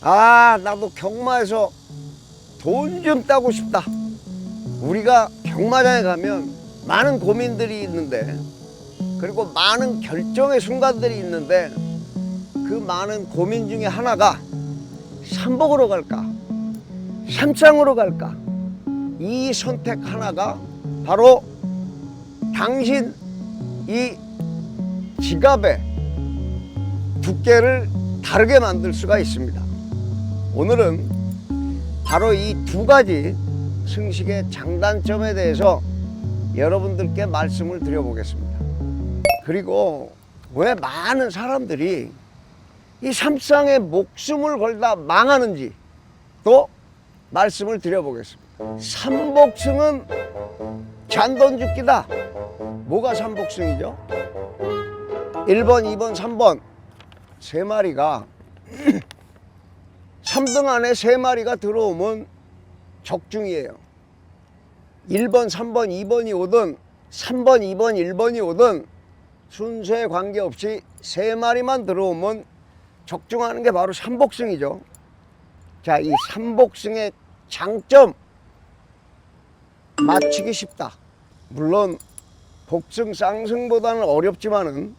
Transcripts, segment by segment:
아, 나도 경마에서 돈 좀 따고 싶다. 우리가 경마장에 가면 많은 고민들이 있는데, 그리고 많은 결정의 순간들이 있는데, 그 많은 고민 중에 하나가 삼복으로 갈까, 삼창으로 갈까. 이 선택 하나가 바로 당신 이 지갑의 두께를 다르게 만들 수가 있습니다. 오늘은 바로 이 두 가지 승식의 장단점에 대해서 여러분들께 말씀을 드려보겠습니다. 그리고 왜 많은 사람들이 이 삼상에 목숨을 걸다 망하는지 또 말씀을 드려보겠습니다. 삼복승은 잔돈 죽기다. 뭐가 삼복승이죠? 1번, 2번, 3번 세 마리가 3등 안에 세 마리가 들어오면 적중이에요. 1번, 3번, 2번이 오든 3번, 2번, 1번이 오든 순서에 관계없이 세 마리만 들어오면 적중하는 게 바로 삼복승이죠. 자, 이 삼복승의 장점 맞히기 쉽다. 물론 복승 쌍승보다는 어렵지만은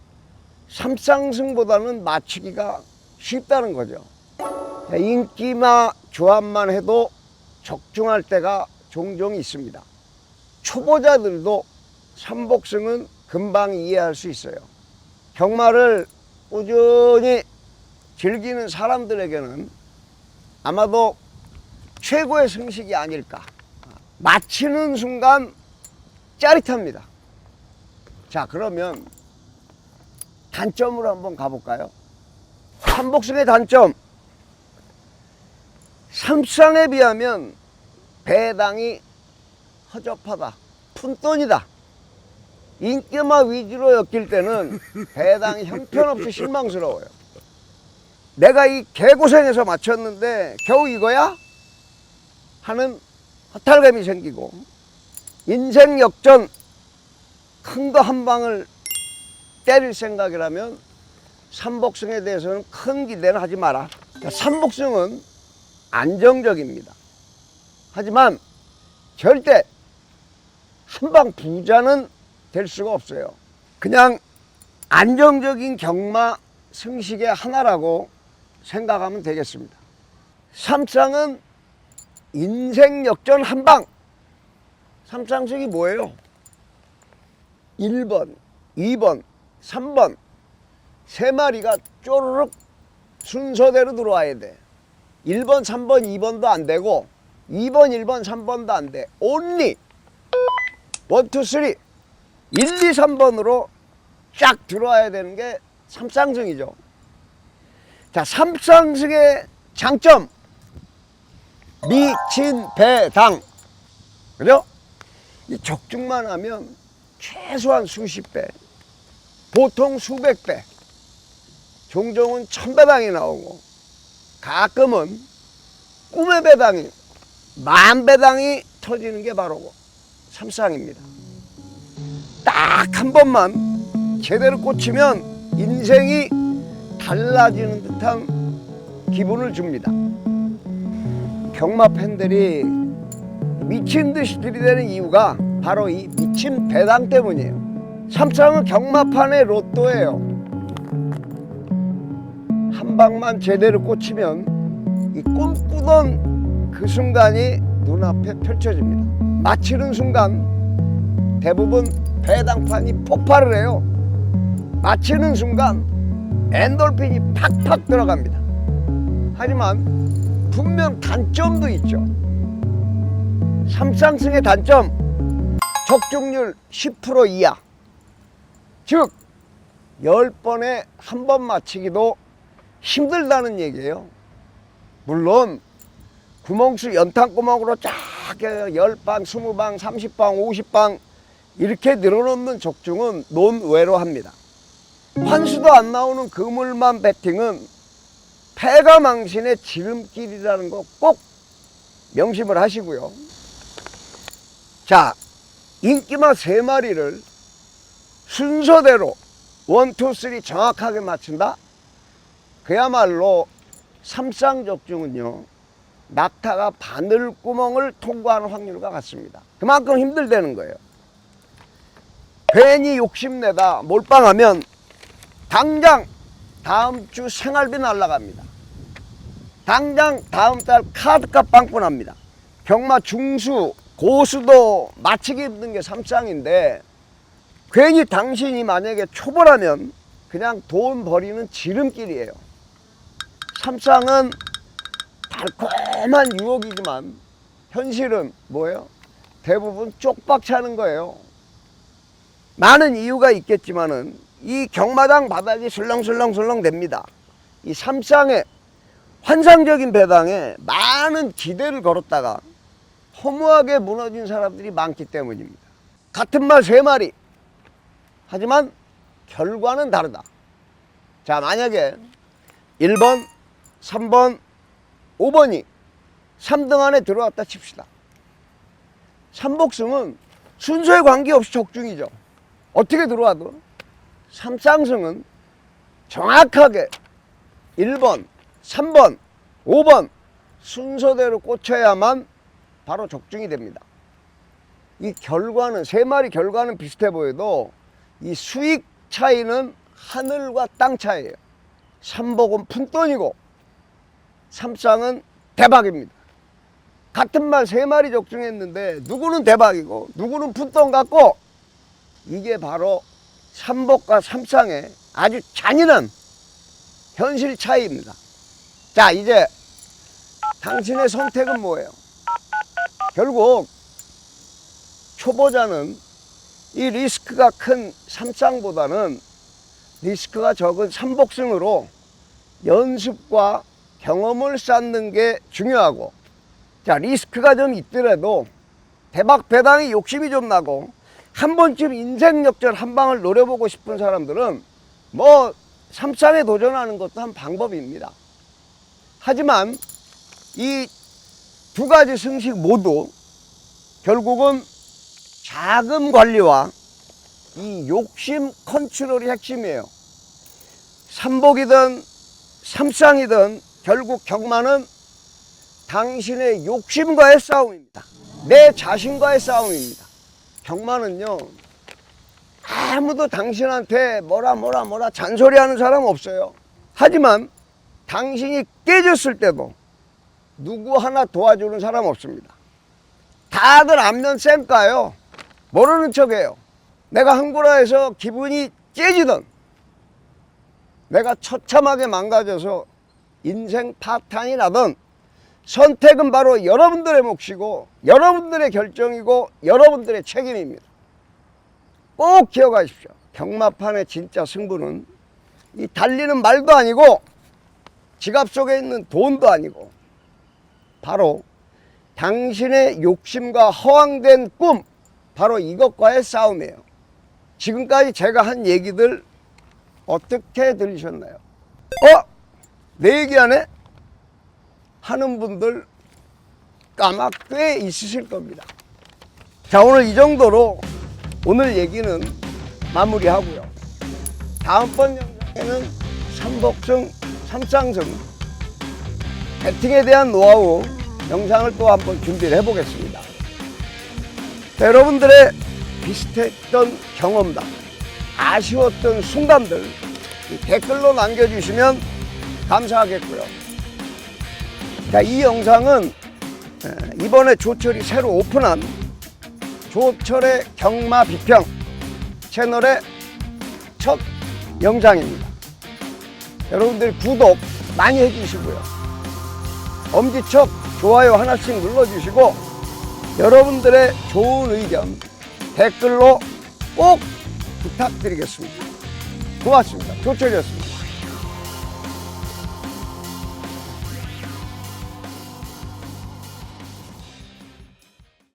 삼쌍승보다는 맞추기가 쉽다는 거죠. 인기마 조합만 해도 적중할 때가 종종 있습니다. 초보자들도 삼복승은 금방 이해할 수 있어요. 경마를 꾸준히 즐기는 사람들에게는 아마도 최고의 승식이 아닐까. 마치는 순간 짜릿합니다. 자, 그러면 단점으로 한번 가볼까요? 삼복승의 단점. 삼상에 비하면 배당이 허접하다. 푼돈이다. 인기마 위주로 엮일 때는 배당이 형편없이 실망스러워요. 내가 이 개고생해서 맞췄는데 겨우 이거야? 하는 허탈감이 생기고 인생 역전 큰 거 한 방을 때릴 생각이라면 삼복승에 대해서는 큰 기대는 하지 마라. 그러니까 삼복승은 안정적입니다. 하지만 절대 한방 부자는 될 수가 없어요. 그냥 안정적인 경마 승식의 하나라고 생각하면 되겠습니다. 삼상은 인생 역전 한방. 삼상승이 뭐예요? 1번, 2번, 3번 세 마리가 쪼르륵 순서대로 들어와야 돼. 1번, 3번, 2번도 안 되고 2번, 1번, 3번도 안 돼. 온리 1, 2, 3 1, 2, 3번으로 쫙 들어와야 되는 게 삼쌍승이죠. 자, 삼쌍승의 장점 미친 배당 그죠? 이 적중만 하면 최소한 수십 배 보통 수백 배 종종은 천 배당이 나오고 가끔은 꿈의 배당이 만 배당이 터지는 게 바로 삼쌍입니다 딱 한 번만 제대로 꽂히면 인생이 달라지는 듯한 기분을 줍니다 경마 팬들이 미친 듯이 들이대는 이유가 바로 이 미친 배당 때문이에요. 삼창은 경마판의 로또예요. 한 방만 제대로 꽂히면 이 꿈꾸던 그 순간이 눈앞에 펼쳐집니다. 마치는 순간 대부분 배당판이 폭발을 해요. 마치는 순간 엔돌핀이 팍팍 들어갑니다. 하지만 분명 단점도 있죠. 삼쌍승의 단점 적중률 10% 이하 즉 10번에 한 번 맞히기도 힘들다는 얘기예요. 물론 구멍수 연탄구멍으로 쫙 10방, 20방, 30방, 50방 이렇게 늘어놓는 적중은 논외로 합니다. 환수도 안 나오는 그물만 배팅은 패가 망신의 지름길이라는 거 꼭 명심을 하시고요. 자, 인기마 세 마리를 순서대로 원, 투, 쓰리 정확하게 맞춘다? 그야말로 삼쌍적중은요 낙타가 바늘구멍을 통과하는 확률과 같습니다. 그만큼 힘들다는 거예요. 괜히 욕심내다 몰빵하면 당장 다음 주 생활비 날라갑니다. 당장 다음 달 카드값 빵꾸납니다. 경마 중수, 고수도 마치기 힘든 게 삼쌍인데 괜히 당신이 만약에 초보라면 그냥 돈 버리는 지름길이에요. 삼쌍은 달콤한 유혹이지만 현실은 뭐예요? 대부분 쪽박 차는 거예요. 많은 이유가 있겠지만은 이 경마장 바닥이 술렁술렁술렁 됩니다. 이 삼쌍의 환상적인 배당에 많은 기대를 걸었다가 허무하게 무너진 사람들이 많기 때문입니다. 같은 말 세 마리. 하지만 결과는 다르다. 자, 만약에 1번, 3번, 5번이 3등 안에 들어왔다 칩시다. 삼복승은 순서에 관계없이 적중이죠. 어떻게 들어와도 삼쌍승은 정확하게 1번, 3번, 5번 순서대로 꽂혀야만 바로 적중이 됩니다. 이 결과는 세 마리 결과는 비슷해 보여도 이 수익 차이는 하늘과 땅 차이예요. 삼복은 푼돈이고 삼쌍은 대박입니다. 같은 말 세 마리 적중했는데 누구는 대박이고 누구는 푼돈 같고 이게 바로 삼복과 삼쌍의 아주 잔인한 현실 차이입니다. 자 이제 당신의 선택은 뭐예요? 결국 초보자는 이 리스크가 큰 삼쌍보다는 리스크가 적은 삼복승으로 연습과 경험을 쌓는 게 중요하고 자 리스크가 좀 있더라도 대박 배당이 욕심이 좀 나고 한 번쯤 인생 역전 한 방을 노려보고 싶은 사람들은 뭐 삼쌍에 도전하는 것도 한 방법입니다. 하지만 이 두 가지 승식 모두 결국은 자금 관리와 이 욕심 컨트롤이 핵심이에요. 삼복이든 삼쌍이든 결국 경마는 당신의 욕심과의 싸움입니다. 내 자신과의 싸움입니다. 경마는요, 아무도 당신한테 뭐라 뭐라 뭐라 잔소리하는 사람 없어요. 하지만 당신이 깨졌을 때도 누구 하나 도와주는 사람 없습니다. 다들 안면 쌩까요. 모르는 척해요. 내가 항구라에서 기분이 째지던 내가 처참하게 망가져서 인생 파탄이 나던 선택은 바로 여러분들의 몫이고 여러분들의 결정이고 여러분들의 책임입니다. 꼭 기억하십시오. 경마판의 진짜 승부는 이 달리는 말도 아니고 지갑 속에 있는 돈도 아니고 바로 당신의 욕심과 허황된 꿈 바로 이것과의 싸움이에요. 지금까지 제가 한 얘기들 어떻게 들리셨나요? 어? 내 얘기 안 해? 하는 분들 아마 꽤 있으실 겁니다. 자, 오늘 이 정도로 오늘 얘기는 마무리하고요. 다음번 영상에는 삼복승, 삼쌍승, 배팅에 대한 노하우 영상을 또 한번 준비를 해보겠습니다. 자, 여러분들의 비슷했던 경험담, 아쉬웠던 순간들 이 댓글로 남겨주시면 감사하겠고요. 자, 이 영상은 에, 이번에 조철이 새로 오픈한 조철의 경마 비평 채널의 첫 영상입니다. 여러분들 구독 많이 해주시고요. 엄지척 좋아요 하나씩 눌러주시고 여러분들의 좋은 의견 댓글로 꼭 부탁드리겠습니다. 고맙습니다. 조철이었습니다.